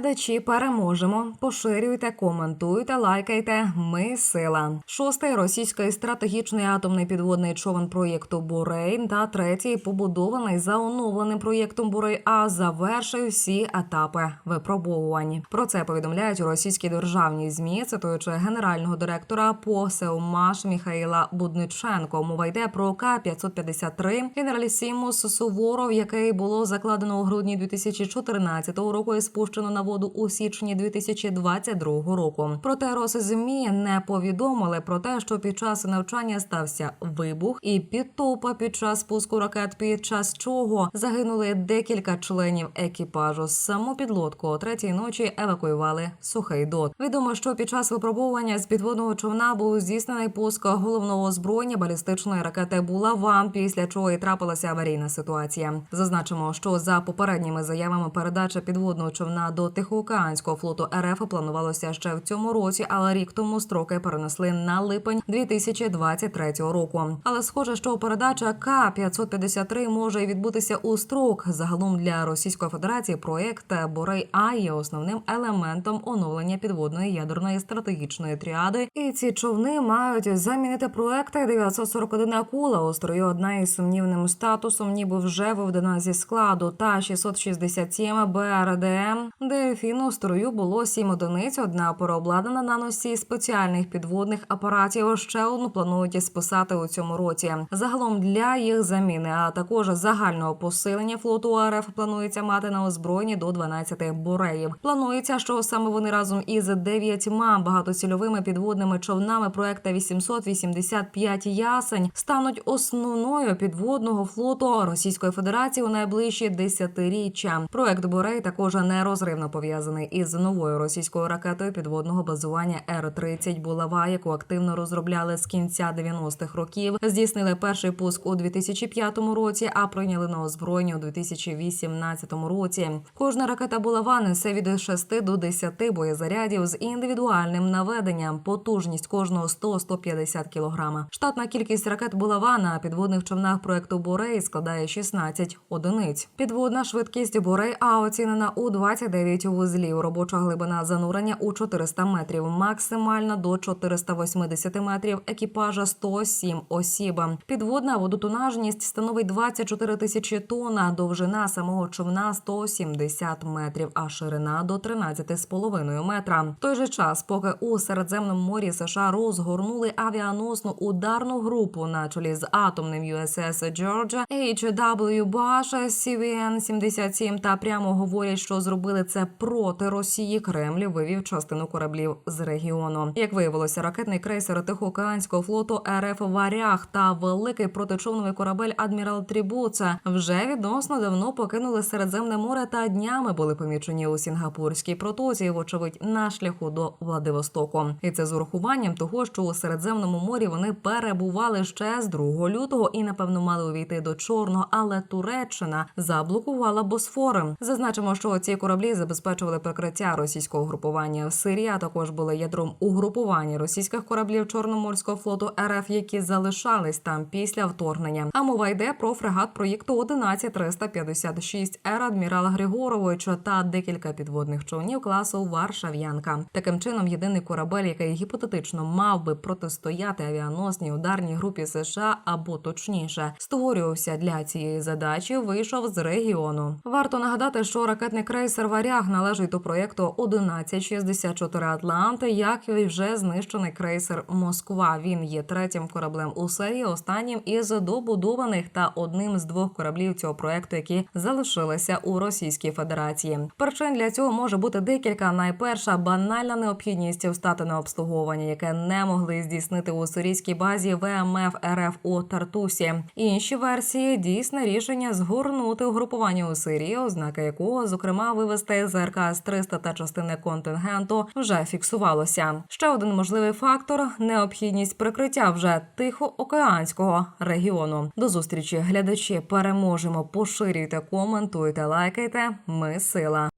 глядачі, переможемо. Поширюйте, коментуйте, лайкайте. Ми сила. Шостий російський стратегічний атомний підводний човен проєкту Бурей та третій побудований за оновленим проєктом Бурей А завершив всі етапи випробовувань. Про це повідомляють у російській державній змі, цитуючи генерального директора ПОСЕУМАШ Міхаїла Будниченко. Мова йде про К-553 генералісімус Суворов, який було закладено у грудні 2014 року і спущено на воду у січні 2022 року. Проте Росзмі не повідомили про те, що під час навчання стався вибух і підтопа під час спуску ракет, під час чого загинули декілька членів екіпажу. Саму підлодку о третій ночі евакуювали сухий дот. Відомо, що під час випробування з підводного човна був здійснений пуск головного озброєння балістичної ракети Булаван, після чого і трапилася аварійна ситуація. Зазначимо, що за попередніми заявами передача підводного човна до Тихоокеанського флоту РФ планувалося ще в цьому році, але рік тому строки перенесли на липень 2023 року. Але схоже, що передача К-553 може відбутися у строк. Загалом для Російської Федерації проект Борей А є основним елементом оновлення підводної ядерної стратегічної тріади. І ці човни мають замінити проекти 941 акула у строю одна із сумнівним статусом, ніби вже виведена зі складу та 667 БРДМ. Дельфіну у строю було сім одиниць. Одна переобладнана на носі спеціальних підводних апаратів. Ще одну планують списати у цьому році. Загалом для їх заміни, а також загального посилення флоту РФ планується мати на озброєнні до 12 буреїв. Планується, що саме вони разом із дев'ятьма багатоцільовими підводними човнами проекта 885 ясень стануть основною підводного флоту Російської Федерації у найближчі десятиріччя. Проект Борей також нерозривно пов'язаний із новою російською ракетою підводного базування Р-30 Булава, яку активно розробляли з кінця 90-х років. Здійснили перший пуск у 2005 році, а прийняли на озброєння у 2018 році. Кожна ракета Булава несе від 6 до 10 боєзарядів з індивідуальним наведенням. Потужність кожного 100-150 кг. Штатна кількість ракет Булава на підводних човнах проекту Борей складає 16 одиниць. Підводна швидкість Борей А оцінена у 29 вузлів. Робоча глибина занурення у 400 метрів, максимальна до 480 метрів. Екіпажа 107 осіб. Підводна водотонажність становить 24 тисячі тонн, довжина самого човна 170 метрів, а ширина до 13,5 метра. В той же час, поки у Середземному морі США розгорнули авіаносну ударну групу на чолі з атомним USS Georgia, HW Bush, CVN-77 та прямо говорять, що зробили це проти Росії. Кремль вивів частину кораблів з регіону. Як виявилося, ракетний крейсер Тихоокеанського флоту РФ Варяг та великий протичовновий корабель Адмірал Трібуца вже відносно давно покинули Середземне море та днями були помічені у Сінгапурській протоці, вочевидь, на шляху до Владивостоку. І це з урахуванням того, що у Середземному морі вони перебували ще з 2 лютого і напевно мали увійти до Чорного, але Туреччина заблокувала Босфори. Зазначимо, що ці кораблі забезпечували прикриття російського групування в Сирії, а також були ядром угрупування російських кораблів Чорноморського флоту РФ, які залишались там після вторгнення. А мова йде про фрегат проєкту 11356 Р адмірала Григоровича та декілька підводних човнів класу Варшав'янка. Таким чином, єдиний корабель, який гіпотетично мав би протистояти авіаносній ударній групі США або точніше створювався для цієї задачі, вийшов з регіону. Варто нагадати, що ракетний крейсер Варяг належить до проєкту 1164 Атланти, як і вже знищений крейсер Москва. Він є третім кораблем у серії, останнім із добудованих та одним з двох кораблів цього проекту, які залишилися у Російській Федерації. Причин для цього може бути декілька. Найперша банальна необхідність встати на обслуговування, яке не могли здійснити у сирійській базі ВМФ РФ у Тартусі. Інші версії дійсне рішення згорнути угрупування у Сирії, ознаки якого, зокрема, вивести з РКС 300 та частини контингенту вже фіксувалося. Ще один можливий фактор необхідність прикриття вже тихоокеанського регіону. До зустрічі, глядачі. Переможемо. Поширюйте, коментуйте, лайкайте. Ми сила.